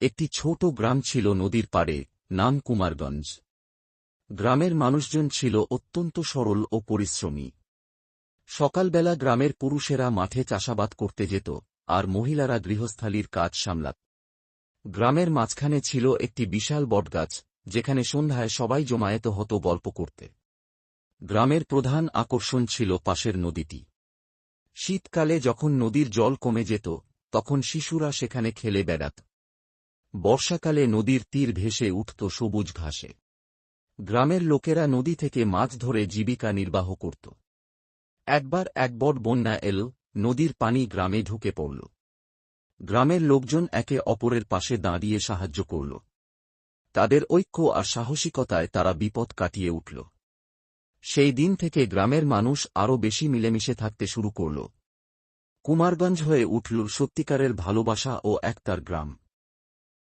একটি ছোট গ্রাম ছিল নদীর পাড়ে, নাম কুমারগঞ্জ। গ্রামের মানুষজন ছিল অত্যন্ত সরল ও পরিশ্রমী। সকালবেলা গ্রামের পুরুষেরা মাঠে চাষাবাদ করতে যেত, আর মহিলারা গৃহস্থালীর কাজ সামলাত। গ্রামের মাঝখানে ছিল একটি বিশাল বটগাছ, যেখানে সন্ধ্যায় সবাই জমায়েত হতো গল্প করতে। গ্রামের প্রধান আকর্ষণ ছিল পাশের নদীটি। শীতকালে যখন নদীর জল কমে যেত, তখন শিশুরা সেখানে খেলে বেড়াত। বর্ষাকালে নদীর তীর ভেসে উঠত সবুজ ঘাসে। গ্রামের লোকেরা নদী থেকে মাছ ধরে জীবিকা নির্বাহ করত। একবার এক বট বন্যা এল, নদীর পানি গ্রামে ঢুকে পড়ল। গ্রামের লোকজন একে অপরের পাশে দাঁড়িয়ে সাহায্য করল। তাদের ঐক্য আর সাহসিকতায় তারা বিপদ কাটিয়ে উঠল। সেই দিন থেকে গ্রামের মানুষ আরও বেশি মিলেমিশে থাকতে শুরু করল। কুমারগঞ্জ হয়ে উঠল সত্যিকারের ভালোবাসা ও একতার গ্রাম।